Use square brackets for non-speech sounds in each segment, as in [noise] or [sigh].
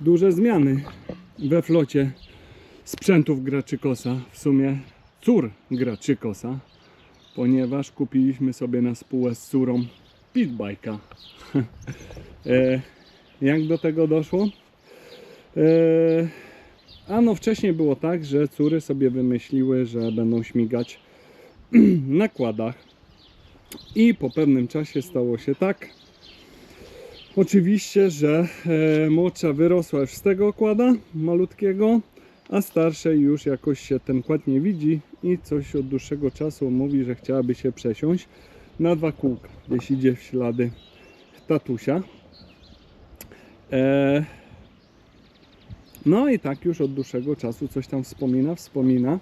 duże zmiany we flocie sprzętów Graczykosa, w sumie cór Graczykosa, ponieważ kupiliśmy sobie na spółę z córą pitbike'a. [laughs] e, jak do tego doszło? E, ano wcześniej było tak, że córy sobie wymyśliły, że będą śmigać [clears throat] na kładach i po pewnym czasie stało się tak, Oczywiście, że e, młodsza wyrosła już z tego okłada malutkiego, a starszej już jakoś się ten kład nie widzi i coś od dłuższego czasu mówi, że chciałaby się przesiąść na dwa kółka, gdzieś idzie w ślady tatusia. E, no i tak już od dłuższego czasu coś tam wspomina, wspomina,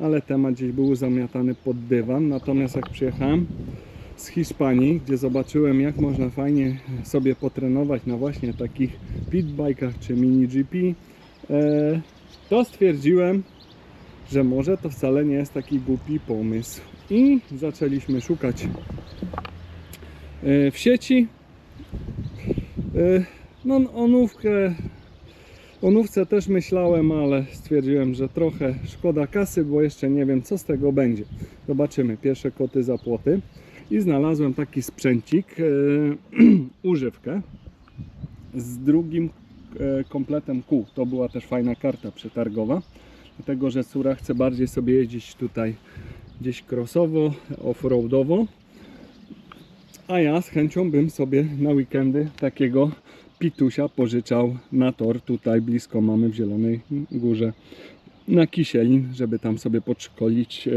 ale temat gdzieś był zamiatany pod dywan. Natomiast jak przyjechałem z Hiszpanii, gdzie zobaczyłem jak można fajnie sobie potrenować na właśnie takich pitbikach czy mini GP, e, to stwierdziłem, że może to wcale nie jest taki głupi pomysł. I zaczęliśmy szukać e, w sieci. E, No, onówkę, onówce też myślałem, ale stwierdziłem, że trochę szkoda kasy, bo jeszcze nie wiem, co z tego będzie. Zobaczymy. Pierwsze koty za płoty. I znalazłem taki sprzęcik, e, [clears throat] używkę z drugim e, kompletem kół. To była też fajna karta przetargowa, dlatego że córa chce bardziej sobie jeździć tutaj gdzieś crossowo, offroadowo, a ja z chęcią bym sobie na weekendy takiego pitusia pożyczał na tor. Tutaj blisko mamy w Zielonej Górze na Kisielin, żeby tam sobie podszkolić e,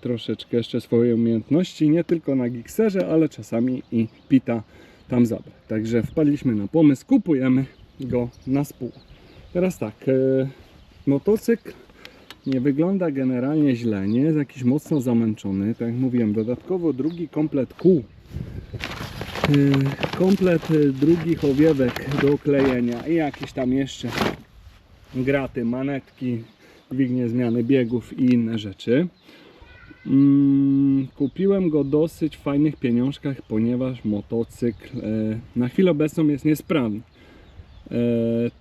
troszeczkę jeszcze swoje umiejętności, nie tylko na Gixerze, ale czasami i Pita tam zabrać. Także wpadliśmy na pomysł, kupujemy go na spół. Teraz tak, e, motocykl nie wygląda generalnie źle, nie jest jakiś mocno zamęczony, tak jak mówiłem, dodatkowo drugi komplet kół e, komplet drugich owiewek do oklejenia i jakieś tam jeszcze graty, manetki, dźwignie zmiany biegów i inne rzeczy. Mm, kupiłem go dosyć w fajnych pieniążkach, ponieważ motocykl e, na chwilę obecną jest niesprawny. E,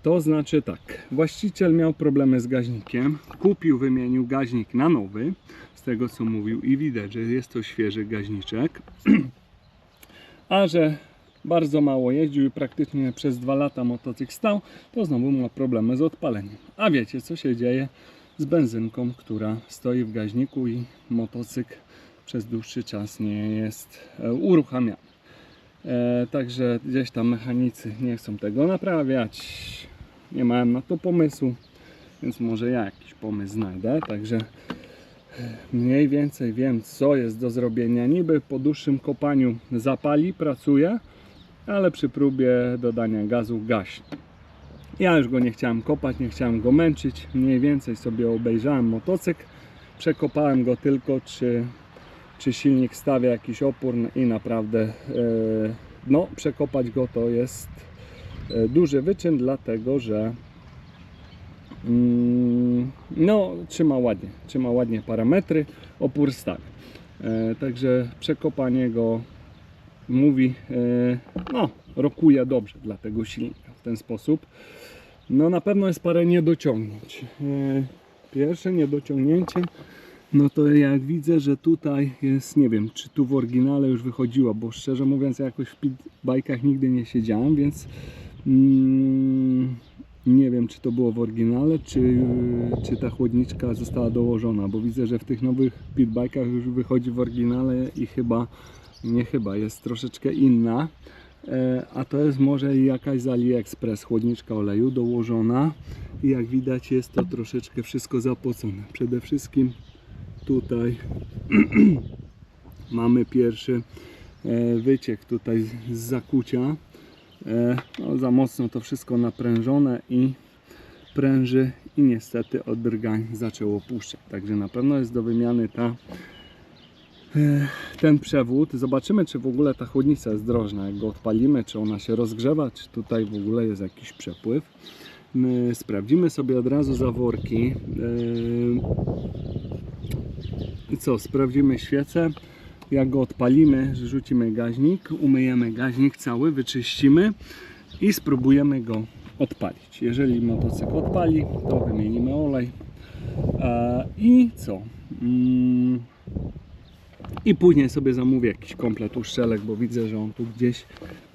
to znaczy tak, właściciel miał problemy z gaźnikiem, kupił, wymienił gaźnik na nowy, z tego co mówił i widać, że jest to świeży gaźniczek, [clears throat] a że bardzo mało jeździł i praktycznie przez dwa lata motocykl stał, to znowu ma problemy z odpaleniem. A wiecie co się dzieje z benzynką, która stoi w gaźniku i motocykl przez dłuższy czas nie jest e, uruchamiany. E, także gdzieś tam mechanicy nie chcą tego naprawiać. Nie miałem na to pomysłu, więc może ja jakiś pomysł znajdę. Także e, mniej więcej wiem, co jest do zrobienia. Niby po dłuższym kopaniu zapali, pracuje, ale przy próbie dodania gazu gaśnie. Ja już go nie chciałem kopać, nie chciałem go męczyć. Mniej więcej sobie obejrzałem motocykl. Przekopałem go tylko, czy, czy silnik stawia jakiś opór i naprawdę e, no, przekopać go to jest e, duży wyczyn, dlatego że mm, no, trzyma ładnie, trzyma ładnie parametry, opór stawia. E, także przekopanie go mówi, e, no, rokuje dobrze dla tego silnika w ten sposób. No na pewno jest parę niedociągnięć. E, Pierwsze niedociągnięcie, no to jak widzę, że tutaj jest, nie wiem, czy tu w oryginale już wychodziło, bo szczerze mówiąc ja jakoś w bajkach nigdy nie siedziałem, więc mm, nie wiem, czy to było w oryginale, czy, czy ta chłodniczka została dołożona, bo widzę, że w tych nowych pitbajkach już wychodzi w oryginale i chyba, nie chyba, jest troszeczkę inna. E, A to jest może jakaś z AliExpress chłodniczka oleju dołożona i jak widać jest to troszeczkę wszystko zapocone. Przede wszystkim tutaj [clears throat] mamy pierwszy e, wyciek tutaj z zakucia. E, No, za mocno to wszystko naprężone i pręży i niestety od drgań zaczęło puszczać. Także na pewno jest do wymiany ta ten przewód. Zobaczymy, czy w ogóle ta chłodnica jest drożna. Jak go odpalimy, czy ona się rozgrzewa, czy tutaj w ogóle jest jakiś przepływ. My sprawdzimy sobie od razu zaworki. E, I co, sprawdzimy świecę. Jak go odpalimy, rzucimy gaźnik, umyjemy gaźnik cały, wyczyścimy i spróbujemy go odpalić. Jeżeli motocykl odpali, to wymienimy olej. E, I co? I później sobie zamówię jakiś komplet uszczelek, bo widzę, że on tu gdzieś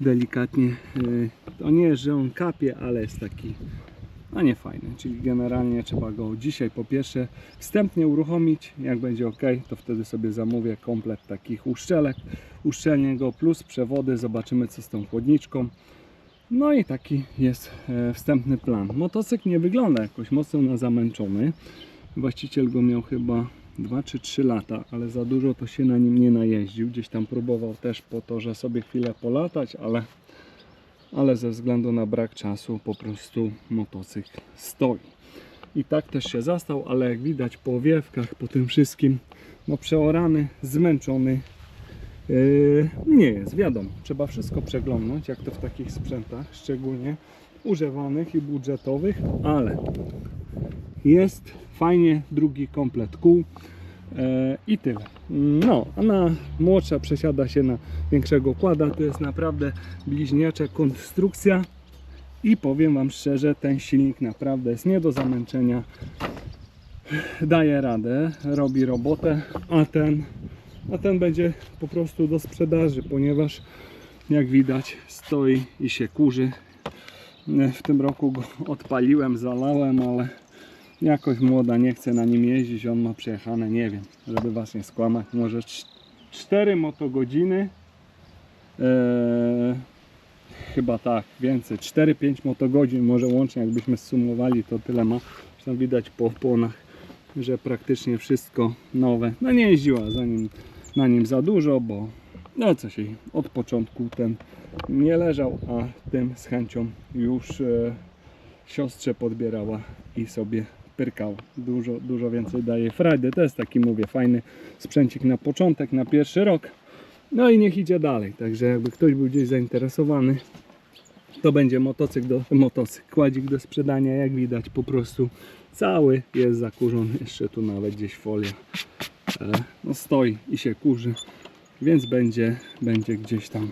delikatnie, y, to nie jest, że on kapie, ale jest taki, a nie fajny. Czyli generalnie trzeba go dzisiaj po pierwsze wstępnie uruchomić. Jak będzie ok, to wtedy sobie zamówię komplet takich uszczelek. Uszczelnię go plus przewody, zobaczymy co z tą chłodniczką. No i taki jest e, wstępny plan. Motocykl nie wygląda jakoś mocno na zamęczony. Właściciel go miał chyba 2 czy 3 lata, ale za dużo to się na nim nie najeździł. Gdzieś tam próbował też po to, że sobie chwilę polatać, ale, ale ze względu na brak czasu po prostu motocykl stoi. I tak też się zastał, ale jak widać po owiewkach, po tym wszystkim, no przeorany, zmęczony, Yy, nie jest, wiadomo, trzeba wszystko przeglądnąć, jak to w takich sprzętach, szczególnie używanych i budżetowych, ale jest fajnie, drugi komplet kół yy, i tyle. No, a na młodsza przesiada się na większego kłada, to jest naprawdę bliźniacza konstrukcja i powiem Wam szczerze, ten silnik naprawdę jest nie do zamęczenia, daje radę, robi robotę, a ten a ten będzie po prostu do sprzedaży, ponieważ jak widać stoi i się kurzy. W tym roku go odpaliłem, zalałem, ale jakoś młoda nie chce na nim jeździć. On ma przejechane, nie wiem, żeby was nie skłamać, może 4 motogodziny. Eee, chyba tak, więcej, 4-5 motogodzin, może łącznie jakbyśmy zsumowali, to tyle ma. Zresztą widać po opłonach, że praktycznie wszystko nowe. No nie jeździła za nim na nim za dużo, bo no co się od początku ten nie leżał, a tym z chęcią już e, siostrze podbierała i sobie pyrkała. Dużo, dużo więcej daje frajdy. To jest taki, mówię, fajny sprzęcik na początek, na pierwszy rok. No i niech idzie dalej. Także jakby ktoś był gdzieś zainteresowany, to będzie motocykl, do, motocykl, kładzik do sprzedania. Jak widać, po prostu cały jest zakurzony. Jeszcze tu nawet gdzieś folia e, no stoi i się kurzy, więc będzie, będzie gdzieś tam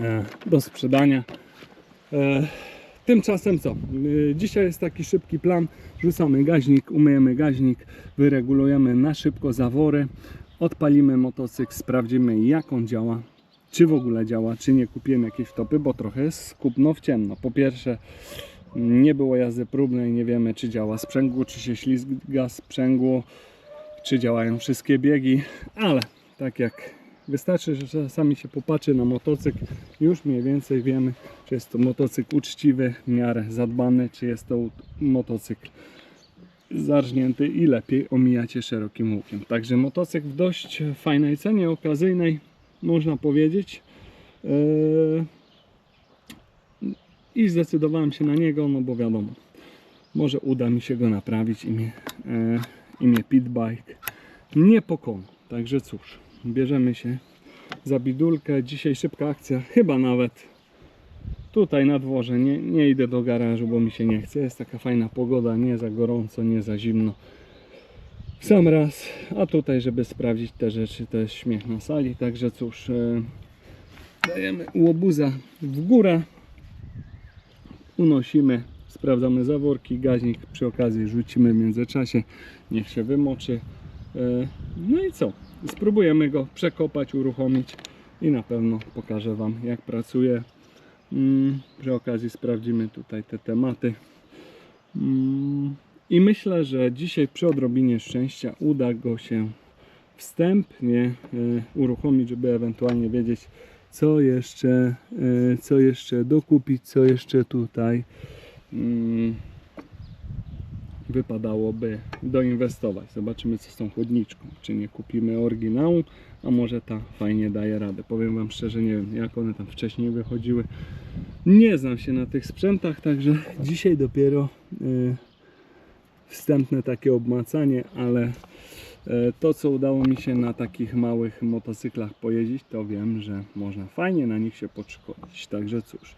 e, do sprzedania. Tymczasem co? E, Dzisiaj jest taki szybki plan. Rzucamy gaźnik, umyjemy gaźnik, wyregulujemy na szybko zawory, odpalimy motocykl, sprawdzimy jak on działa, czy w ogóle działa, czy nie kupiłem jakieś wtopy, bo trochę jest kupno w ciemno. Po pierwsze, nie było jazdy próbnej, nie wiemy czy działa sprzęgło, czy się ślizga sprzęgło, czy działają wszystkie biegi, ale tak jak wystarczy, że czasami się popatrzy na motocykl, już mniej więcej wiemy, czy jest to motocykl uczciwy, w miarę zadbany, czy jest to motocykl zarżnięty i lepiej omijacie szerokim łukiem. Także motocykl w dość fajnej cenie, okazyjnej, można powiedzieć. Yy, I zdecydowałem się na niego, no bo wiadomo, może uda mi się go naprawić i mnie, yy, i mnie pitbike nie pokona. Także cóż, bierzemy się za bidulkę. Dzisiaj szybka akcja, chyba nawet tutaj na dworze. Nie, nie idę do garażu, bo mi się nie chce. Jest taka fajna pogoda, nie za gorąco, nie za zimno. Sam raz, a tutaj, żeby sprawdzić te rzeczy, to jest śmiech na sali. Także cóż, e, dajemy łobuza w górę, unosimy, sprawdzamy zaworki, gaźnik przy okazji rzucimy w międzyczasie, niech się wymoczy. E, No i co? Spróbujemy go przekopać, uruchomić i na pewno pokażę Wam jak pracuje. Mm, Przy okazji sprawdzimy tutaj te tematy. Mm, I myślę, że dzisiaj przy odrobinie szczęścia uda go się wstępnie e, uruchomić, żeby ewentualnie wiedzieć co jeszcze, e, co jeszcze dokupić, co jeszcze tutaj mm, wypadałoby doinwestować. Zobaczymy co z tą chłodniczką. Czy nie kupimy oryginału, a może ta fajnie daje radę. Powiem Wam szczerze, nie wiem jak one tam wcześniej wychodziły. Nie znam się na tych sprzętach, także [laughs] dzisiaj dopiero y, wstępne takie obmacanie, ale e, to co udało mi się na takich małych motocyklach pojeździć, to wiem, że można fajnie na nich się podszkolić. Także cóż,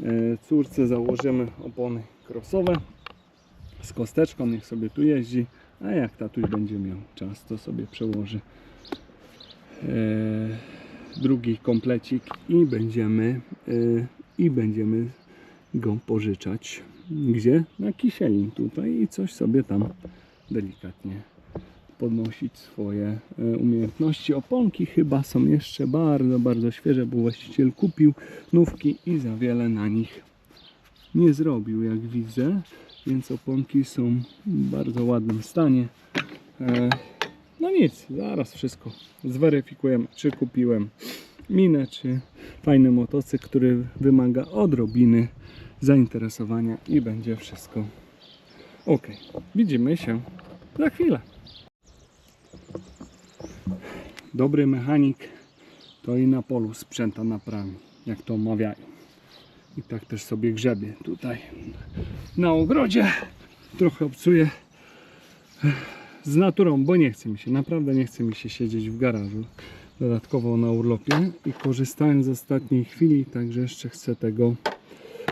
e, córce założymy opony crossowe z kosteczką, niech sobie tu jeździ, a jak tatuś będzie miał czas, to sobie przełoży e, drugi komplecik i będziemy e, i będziemy go pożyczać. Gdzie? Na kisielin tutaj i coś sobie tam delikatnie podnosić swoje e, umiejętności. Oponki chyba są jeszcze bardzo, bardzo świeże, bo właściciel kupił nówki i za wiele na nich nie zrobił, jak widzę. Więc oponki są w bardzo ładnym stanie. E, No nic, zaraz wszystko zweryfikujemy, czy kupiłem minę, czy fajny motocykl, który wymaga odrobiny zainteresowania i będzie wszystko ok. Widzimy się za chwilę. Dobry mechanik to i na polu sprzęta naprawi, jak to mawiają. I tak też sobie grzebie tutaj na ogrodzie. Trochę obcuję z naturą, bo nie chce mi się, naprawdę nie chce mi się siedzieć w garażu. Dodatkowo na urlopie i korzystając z ostatniej chwili, także jeszcze chcę tego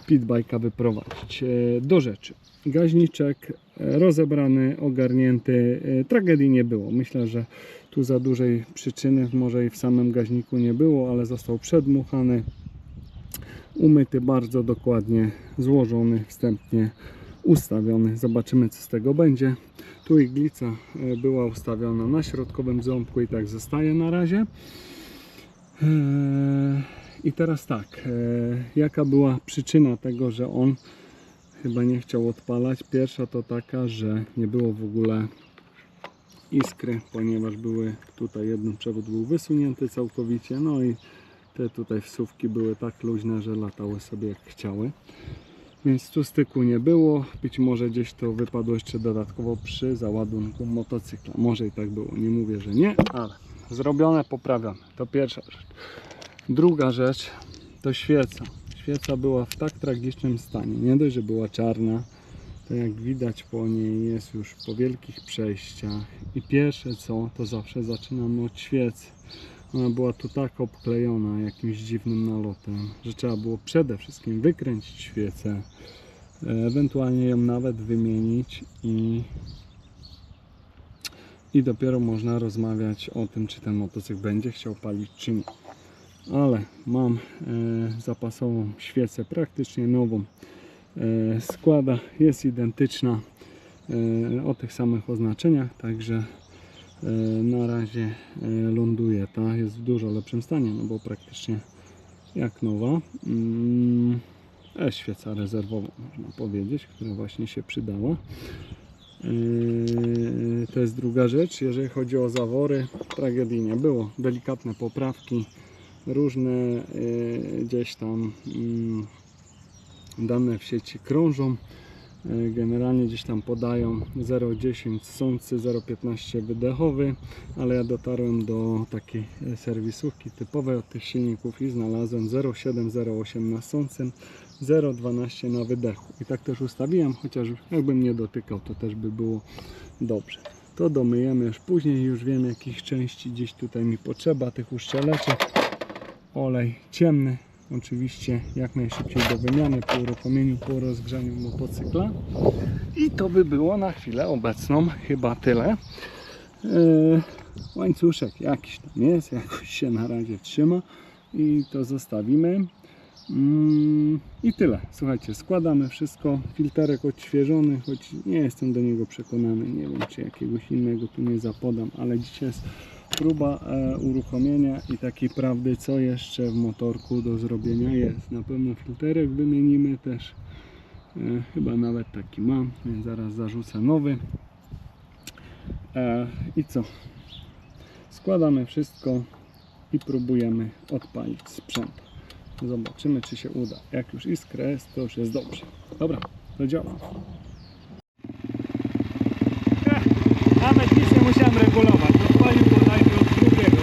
pitbajka wyprowadzić. E, Do rzeczy. Gaźniczek e, rozebrany, ogarnięty. E, Tragedii nie było. Myślę, że tu za dużej przyczyny może i w samym gaźniku nie było, ale został przedmuchany, umyty bardzo dokładnie, złożony, wstępnie ustawiony. Zobaczymy co z tego będzie. Tu iglica e, była ustawiona na środkowym ząbku i tak zostaje na razie. Eee, I teraz tak, e, jaka była przyczyna tego, że on chyba nie chciał odpalać? Pierwsza to taka, że nie było w ogóle iskry, ponieważ były tutaj jeden przewód był wysunięty całkowicie, no i te tutaj wsówki były tak luźne, że latały sobie jak chciały. Więc tu styku nie było. Być może gdzieś to wypadło jeszcze dodatkowo przy załadunku motocykla. Może i tak było. Nie mówię, że nie, ale zrobione, poprawione. To pierwsza rzecz. Druga rzecz to świeca. Świeca była w tak tragicznym stanie. Nie dość, że była czarna, to jak widać po niej jest już po wielkich przejściach. I pierwsze co, to zawsze zaczynamy od świecy. Ona była tu tak obklejona jakimś dziwnym nalotem, że trzeba było przede wszystkim wykręcić świecę, e, ewentualnie ją nawet wymienić i, i dopiero można rozmawiać o tym, czy ten motocykl będzie chciał palić, czy nie. Ale mam e, zapasową świecę, praktycznie nową. E, składa jest identyczna o tych samych oznaczeniach, także na razie e, ląduje ta jest w dużo lepszym stanie no bo praktycznie jak nowa mm, e, świeca rezerwowa można powiedzieć która właśnie się przydała. E, to jest druga rzecz. Jeżeli chodzi o zawory tragedii nie było. Delikatne poprawki różne e, gdzieś tam mm, dane w sieci krążą. E, Generalnie gdzieś tam podają 0,10 sący, 0,15 wydechowy, ale ja dotarłem do takiej e, serwisówki typowej od tych silników i znalazłem 0,7, 0,8 na sącym, 0,12 na wydechu. I tak też ustawiłem, chociaż jakbym nie dotykał, to też by było dobrze. To domyjemy już później, już wiem jakich części gdzieś tutaj mi potrzeba, tych uszczeleczek. Olej ciemny, oczywiście jak najszybciej do wymiany po uruchomieniu, po rozgrzaniu motocykla. I to by było na chwilę obecną chyba tyle. Yy, łańcuszek jakiś tam jest, jakoś się na razie trzyma i to zostawimy. Mm, I tyle. Słuchajcie, składamy wszystko. Filterek odświeżony, choć nie jestem do niego przekonany. Nie wiem, czy jakiegoś innego tu nie zapodam, ale dzisiaj jest próba e, uruchomienia i takiej prawdy, co jeszcze w motorku do zrobienia jest. Na pewno filterek wymienimy też. E, chyba nawet taki mam, więc zaraz zarzucę nowy. E, I co? Składamy wszystko i próbujemy odpalić sprzęt. Zobaczymy, czy się uda. Jak już iskra jest, to już jest dobrze. Dobra, to działa. Nawet nic nie musiałem regulować. Odpalił bodajże od drugiego.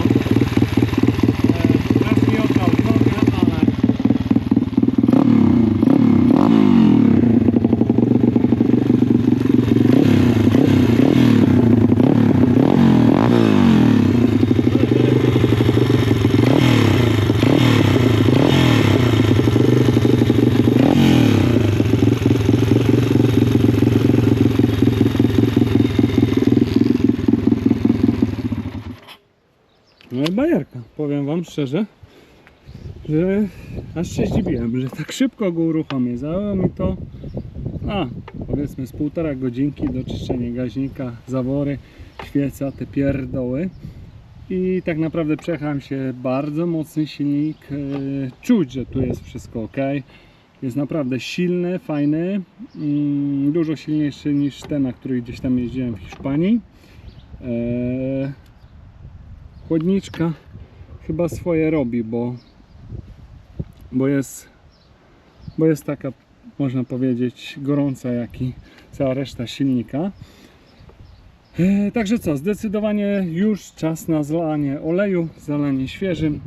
E, Raz mi oddał drogę, ale... No i bajerka, powiem Wam szczerze. że aż się zdziwiłem, że tak szybko go uruchomię. Zajęło mi to, a powiedzmy z półtora godzinki do czyszczenia gaźnika, zawory, świeca, te pierdoły. I tak naprawdę przejechałem się bardzo mocny silnik. e, Czuć, że tu jest wszystko ok. Jest naprawdę silny, fajny. mm, Dużo silniejszy niż ten, na który gdzieś tam jeździłem w Hiszpanii. E, Chłodniczka chyba swoje robi, bo, bo jest bo jest taka, można powiedzieć, gorąca jak i cała reszta silnika. E, Także co, zdecydowanie już czas na zlanie oleju, zalanie świeżym.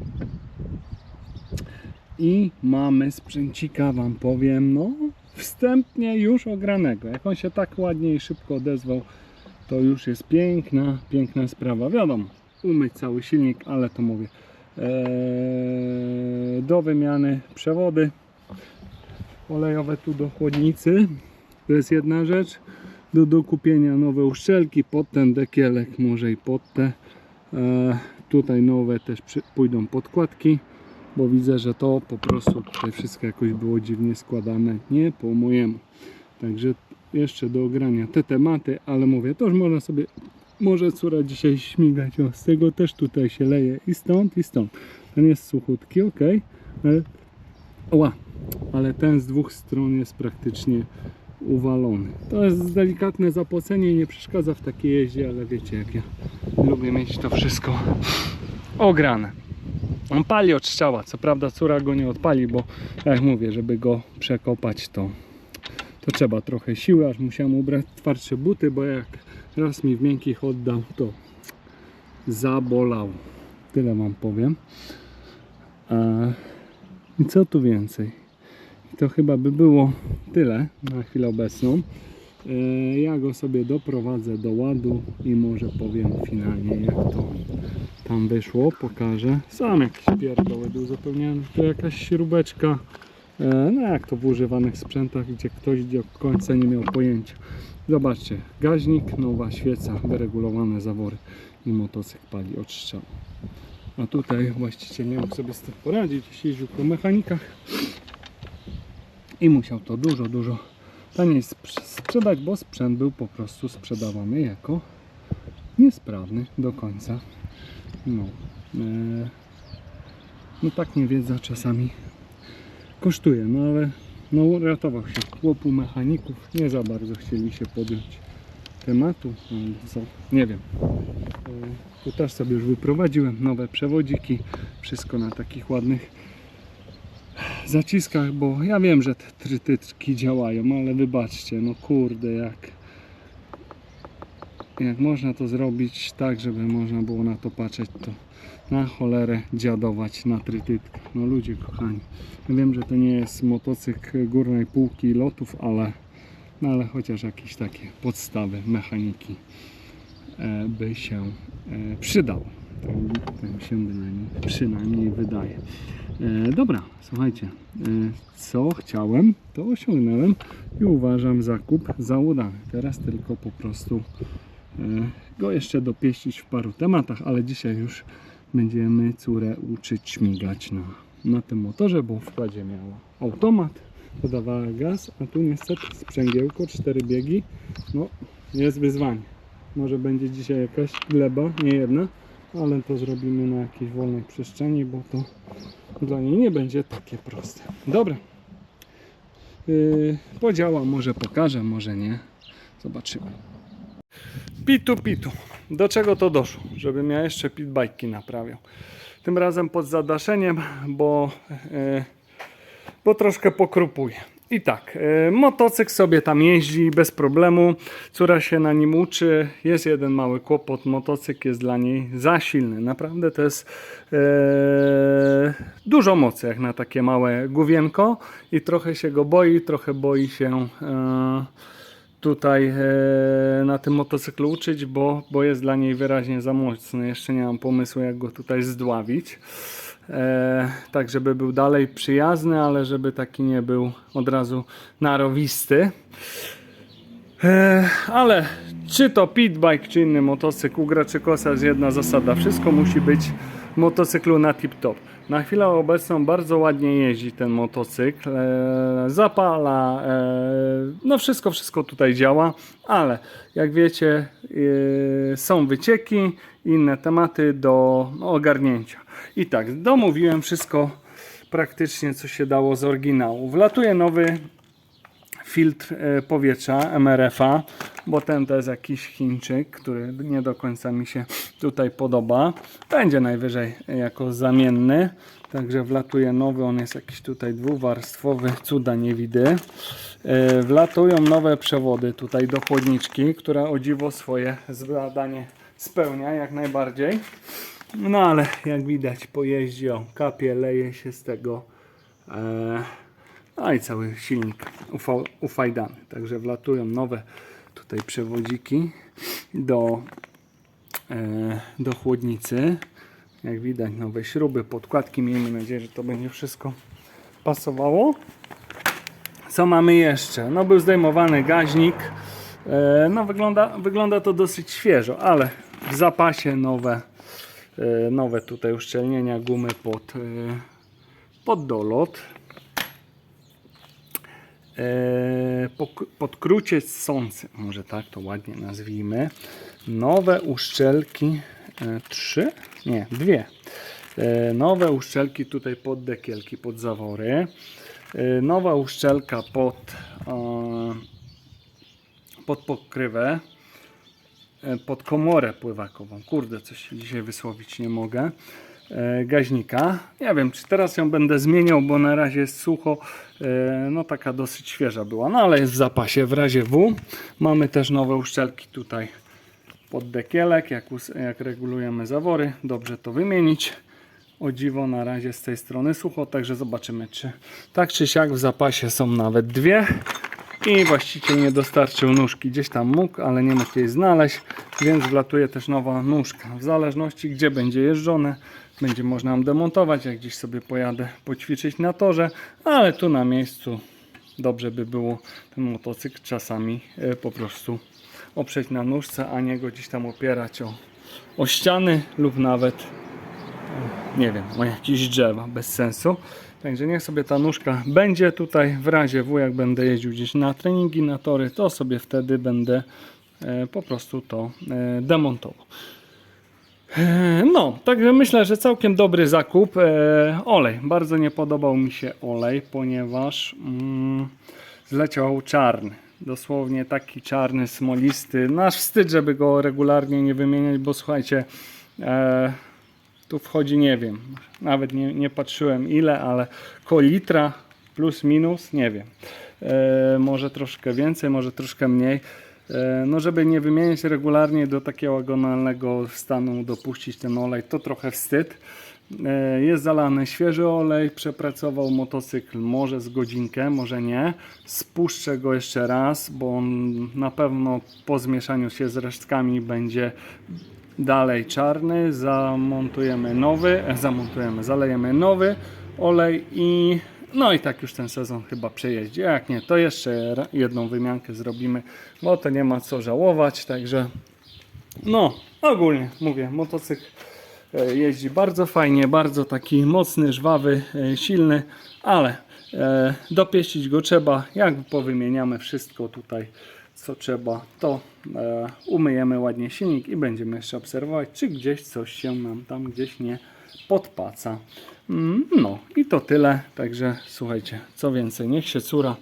I mamy sprzęcika, Wam powiem, no wstępnie już ogranego. Jak on się tak ładnie i szybko odezwał, to już jest piękna, piękna sprawa. Wiadomo, umyć cały silnik, ale to mówię. Eee, do wymiany przewody olejowe tu do chłodnicy. To jest jedna rzecz. Do dokupienia nowe uszczelki pod ten dekielek, może i pod te. E, tutaj nowe też pójdą podkładki, bo widzę, że to po prostu tutaj wszystko jakoś było dziwnie składane, nie po mojemu. Także jeszcze do ogrania te tematy, ale mówię, to już można sobie, może córa dzisiaj śmigać, o, z tego też tutaj się leje i stąd, i stąd. Ten jest suchutki, ok, ale, oła, ale ten z dwóch stron jest praktycznie uwalony. To jest delikatne zapłacenie i nie przeszkadza w takiej jeździe, ale wiecie jak ja lubię mieć to wszystko ograne. On pali od strzała, co prawda córa go nie odpali, bo jak mówię, żeby go przekopać to, to trzeba trochę siły, aż musiałem ubrać twardsze buty, bo jak raz mi w miękkich oddał, to zabolał. Tyle wam powiem. E, I co tu więcej? To chyba by było tyle na chwilę obecną. E, Ja go sobie doprowadzę do ładu i może powiem finalnie jak to tam wyszło, pokażę. Sam jakiś pierdoły był uzupełniany, to jakaś śrubeczka. E, No jak to w używanych sprzętach, gdzie ktoś do końca nie miał pojęcia. Zobaczcie, gaźnik, nowa świeca, wyregulowane zawory i motocykl pali od. A tutaj właściciel nie mógł sobie z tym poradzić, jeździł po mechanikach i musiał to dużo, dużo taniej sprz- sprzedać, bo sprzęt był po prostu sprzedawany jako niesprawny do końca. No, e, no tak niewiedza czasami kosztuje, no ale no uratował się chłopu mechaników, nie za bardzo chcieli się podjąć tematu, albo co, nie wiem. E, Tu sobie już wyprowadziłem nowe przewodziki, wszystko na takich ładnych zaciskach, bo ja wiem, że te trytytki działają, ale wybaczcie, no kurde, jak jak można to zrobić tak, żeby można było na to patrzeć, to na cholerę dziadować na trytytkach. No ludzie kochani, ja wiem, że to nie jest motocykl górnej półki lotów, ale, no ale chociaż jakieś takie podstawy mechaniki e, by się e, przydało. Tak, tak się przynajmniej wydaje. E, dobra, słuchajcie, e, co chciałem, to osiągnąłem i uważam zakup za udany. Teraz tylko po prostu e, go jeszcze dopieścić w paru tematach, ale dzisiaj już będziemy córę uczyć śmigać na, na tym motorze, bo w wkładzie miała automat, podawała gaz, a tu niestety sprzęgiełko, cztery biegi, no jest wyzwanie. Może będzie dzisiaj jakaś gleba, nie jedna, ale to zrobimy na jakiejś wolnej przestrzeni, bo to dla niej nie będzie takie proste. Dobra. Yy, podziała, może pokażę, może nie. Zobaczymy. Pitu, pitu. Do czego to doszło? Żebym ja jeszcze pitbajki naprawiał. Tym razem pod zadaszeniem, bo, yy, bo troszkę pokrupuje. I tak, yy, motocykl sobie tam jeździ bez problemu. Córa się na nim uczy. Jest jeden mały kłopot. Motocykl jest dla niej za silny. Naprawdę to jest yy, dużo mocy jak na takie małe główienko. I trochę się go boi, trochę boi się. Tutaj e, na tym motocyklu uczyć, bo, bo jest dla niej wyraźnie za mocny. Jeszcze nie mam pomysłu, jak go tutaj zdławić. E, tak, żeby był dalej przyjazny, ale żeby taki nie był od razu narowisty. E, ale czy to pitbike, czy inny motocykl, u graczy kosa jest jedna zasada. Wszystko musi być motocyklu na tip-top. Na chwilę obecną bardzo ładnie jeździ ten motocykl, e, zapala, e, no wszystko, wszystko tutaj działa, ale jak wiecie e, są wycieki, inne tematy do ogarnięcia. I tak, domówiłem wszystko praktycznie co się dało z oryginału. Wlatuje nowy filtr e, powietrza MRF-a, bo ten to jest jakiś Chińczyk, który nie do końca mi się tutaj podoba. Będzie najwyżej jako zamienny, także wlatuje nowy, on jest jakiś tutaj dwuwarstwowy, cuda nie widy. E, Wlatują nowe przewody tutaj do chłodniczki, która o dziwo swoje zadanie spełnia jak najbardziej. No ale jak widać po jeździe, o, kapie, leje się z tego. E, no i cały silnik ufa- ufajdany. Także wlatują nowe tutaj przewodziki do, e, do chłodnicy. Jak widać nowe śruby, podkładki. Miejmy nadzieję, że to będzie wszystko pasowało. Co mamy jeszcze? No był zdejmowany gaźnik. E, no wygląda, wygląda to dosyć świeżo, ale w zapasie nowe, e, nowe tutaj uszczelnienia gumy pod, pod dolot. E, podkrucie sący, może tak to ładnie nazwijmy. Nowe uszczelki, e, trzy? Nie, dwie. E, nowe uszczelki tutaj pod dekielki, pod zawory. Nowa uszczelka pod, pod pokrywę, pod komorę pływakową. Kurde, coś dzisiaj wysłowić nie mogę. E, gaźnika. Nie wiem, czy teraz ją będę zmieniał, bo na razie jest sucho. E, no taka dosyć świeża była, no ale jest w zapasie w razie W. Mamy też nowe uszczelki tutaj pod dekielek, jak, jak regulujemy zawory. Dobrze to wymienić. O dziwo na razie z tej strony sucho, także zobaczymy czy tak czy siak w zapasie są nawet dwie. I właściciel nie dostarczył nóżki, gdzieś tam mógł, ale nie mógł jej znaleźć, więc wlatuje też nowa nóżka. W zależności gdzie będzie jeżdżone, będzie można ją demontować, jak gdzieś sobie pojadę poćwiczyć na torze, ale tu na miejscu dobrze by było ten motocykl czasami e, po prostu oprzeć na nóżce, a nie go gdzieś tam opierać o, o ściany lub nawet nie wiem, o jakieś drzewa, bez sensu. Także niech sobie ta nóżka będzie tutaj w razie W, jak będę jeździł gdzieś na treningi, na tory, to sobie wtedy będę e, po prostu to e, demontował. E, No, także myślę, że całkiem dobry zakup. E, olej. Bardzo nie podobał mi się olej, ponieważ mm, zleciał czarny. Dosłownie taki czarny, smolisty. Nasz wstyd, żeby go regularnie nie wymieniać, bo słuchajcie, e, tu wchodzi, nie wiem, nawet nie, nie patrzyłem ile, ale koło litra plus minus, nie wiem. E, może troszkę więcej, może troszkę mniej. E, no, żeby nie wymieniać regularnie do takiego agonalnego stanu, dopuścić ten olej, to trochę wstyd. E, Jest zalany świeży olej, przepracował motocykl może z godzinkę, może nie. Spuszczę go jeszcze raz, bo on na pewno po zmieszaniu się z resztkami będzie dalej czarny. Zamontujemy nowy, e, zamontujemy, zalejemy nowy olej i no i tak już ten sezon chyba przejeździ. Jak nie, to jeszcze jedną wymiankę zrobimy, bo to nie ma co żałować, także no, ogólnie mówię, motocykl e, jeździ bardzo fajnie, bardzo taki mocny, żwawy, e, silny, ale e, dopieścić go trzeba. Jak powymieniamy wszystko tutaj, co trzeba, to umyjemy ładnie silnik i będziemy jeszcze obserwować, czy gdzieś coś się nam tam gdzieś nie podpaca. Mm, No i to tyle, także słuchajcie, co więcej, niech się córa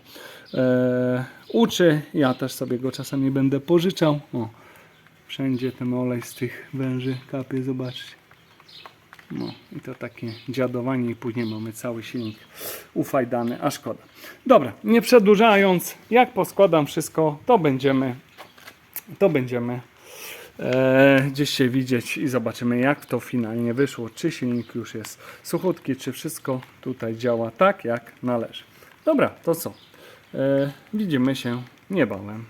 e, uczy, ja też sobie go czasami będę pożyczał. O, Wszędzie ten olej z tych węży kapie, zobaczcie. No i to takie dziadowanie i później mamy cały silnik ufajdany, a szkoda. Dobra, nie przedłużając, jak poskładam wszystko, to będziemy to będziemy e, gdzieś się widzieć i zobaczymy jak to finalnie wyszło. Czy silnik już jest suchutki, czy wszystko tutaj działa tak jak należy. Dobra, to co? E, widzimy się niebawem.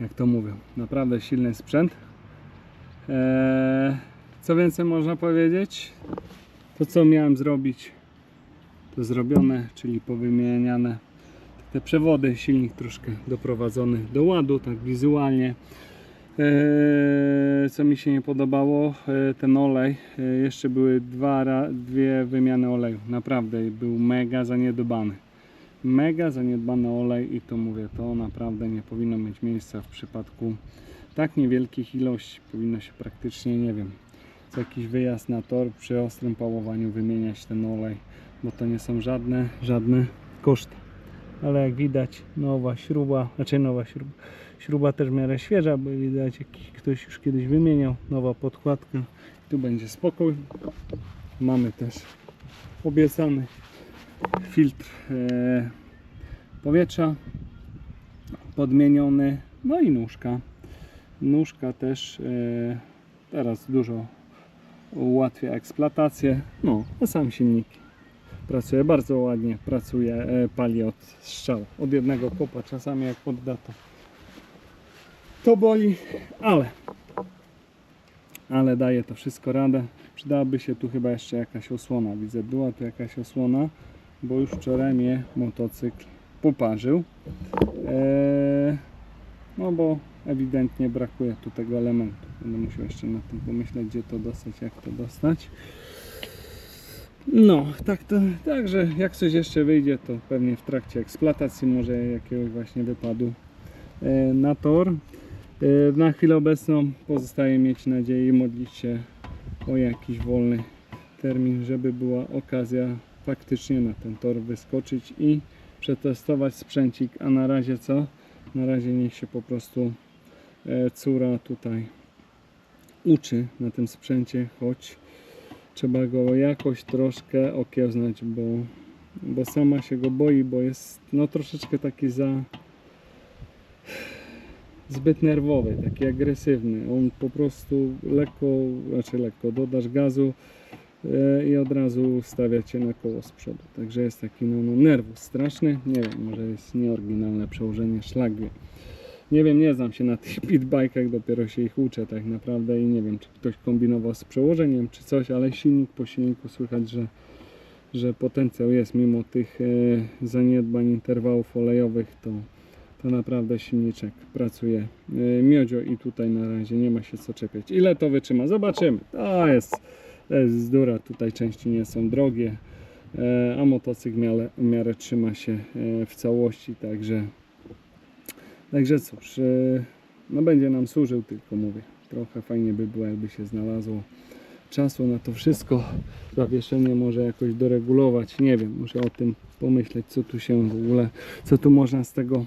Jak to mówią. Naprawdę silny sprzęt. Eee, co więcej można powiedzieć? To co miałem zrobić, to zrobione, czyli powymieniane te przewody, silnik troszkę doprowadzony do ładu, tak wizualnie. Eee, co mi się nie podobało, e, ten olej, e, jeszcze były dwa, dwie wymiany oleju, naprawdę był mega zaniedbany. Mega zaniedbany olej i to mówię, to naprawdę nie powinno mieć miejsca w przypadku tak niewielkich ilości. Powinno się praktycznie, nie wiem, co jakiś wyjazd na tor przy ostrym pałowaniu wymieniać ten olej, bo to nie są żadne, żadne koszty. Ale jak widać, nowa śruba, znaczy nowa śruba, śruba też w miarę świeża, bo widać, jak ktoś już kiedyś wymieniał, nowa podkładka. Tu będzie spokój. Mamy też obiecany filtr e, powietrza podmieniony, no i nóżka. Nóżka też e, teraz dużo ułatwia eksploatację. No, a sam silnik pracuje bardzo ładnie, pracuje, e, pali od strzału, od jednego kopa, czasami jak podda to to boli, ale ale daje to wszystko radę. Przydałaby się tu chyba jeszcze jakaś osłona. Widzę, była tu jakaś osłona, bo już wczoraj mnie motocykl poparzył. Eee, no bo ewidentnie brakuje tu tego elementu. Będę musiał jeszcze nad tym pomyśleć, gdzie to dostać, jak to dostać. No, tak to, także jak coś jeszcze wyjdzie, to pewnie w trakcie eksploatacji może jakiegoś właśnie wypadu e, na tor. E, Na chwilę obecną pozostaje mieć nadzieję i modlić się o jakiś wolny termin, żeby była okazja faktycznie na ten tor wyskoczyć i przetestować sprzęcik, a na razie co? Na razie niech się po prostu e, córa tutaj uczy na tym sprzęcie, choć trzeba go jakoś troszkę okiełznać, bo, bo sama się go boi, bo jest no troszeczkę taki za zbyt nerwowy, taki agresywny. On po prostu lekko, znaczy lekko, dodasz gazu i od razu stawia cię na koło z przodu. Także jest taki no, no nerwus straszny. Nie wiem, może jest nieoryginalne przełożenie, szlak wie. Nie wiem, nie znam się na tych [laughs] pitbajkach, dopiero się ich uczę tak naprawdę i nie wiem, czy ktoś kombinował z przełożeniem, czy coś, ale silnik po silniku słychać, że, że potencjał jest mimo tych e, zaniedbań interwałów olejowych, to, to naprawdę silniczek pracuje e, miodzio i tutaj na razie nie ma się co czepiać. Ile to wytrzyma? Zobaczymy. To jest, to jest zdura, tutaj części nie są drogie, e, a motocykl miarę, w miarę trzyma się e, w całości, także Także cóż, e, no będzie nam służył, tylko mówię. Trochę fajnie by było, jakby się znalazło czasu na to wszystko. Zawieszenie może jakoś doregulować. Nie wiem, muszę o tym pomyśleć, co tu się w ogóle, co tu można z tego e,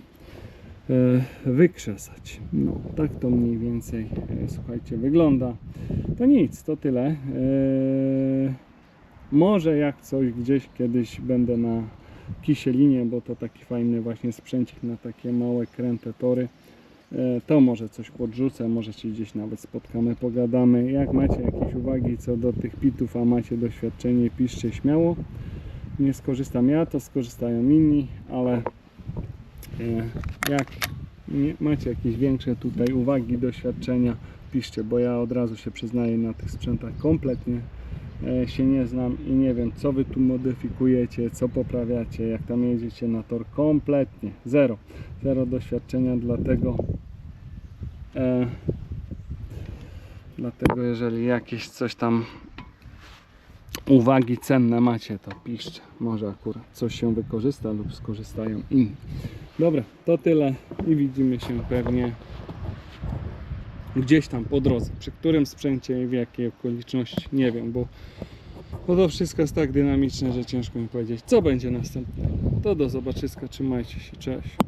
wykrzesać. No, tak to mniej więcej, e, słuchajcie, wygląda. To nic, to tyle. E, może jak coś gdzieś kiedyś będę na Kisielinie, bo to taki fajny właśnie sprzęcik na takie małe kręte tory. E, To może coś podrzucę, może się gdzieś nawet spotkamy, pogadamy. Jak macie jakieś uwagi co do tych pitów, a macie doświadczenie, piszcie śmiało. Nie skorzystam ja, to skorzystają inni, ale e, jak nie, macie jakieś większe tutaj uwagi, doświadczenia, piszcie, bo ja od razu się przyznaję na tych sprzętach kompletnie e, się nie znam i nie wiem co wy tu modyfikujecie, co poprawiacie, jak tam jedziecie na tor, kompletnie, zero, zero doświadczenia, dlatego e, dlatego jeżeli jakieś coś tam uwagi cenne macie, to piszcie, może akurat coś się wykorzysta lub skorzystają inni. Dobra, to tyle i widzimy się pewnie gdzieś tam po drodze, przy którym sprzęcie i w jakiej okoliczności, nie wiem, bo, bo to wszystko jest tak dynamiczne, że ciężko mi powiedzieć, co będzie następnego. To do zobaczyska, trzymajcie się, cześć.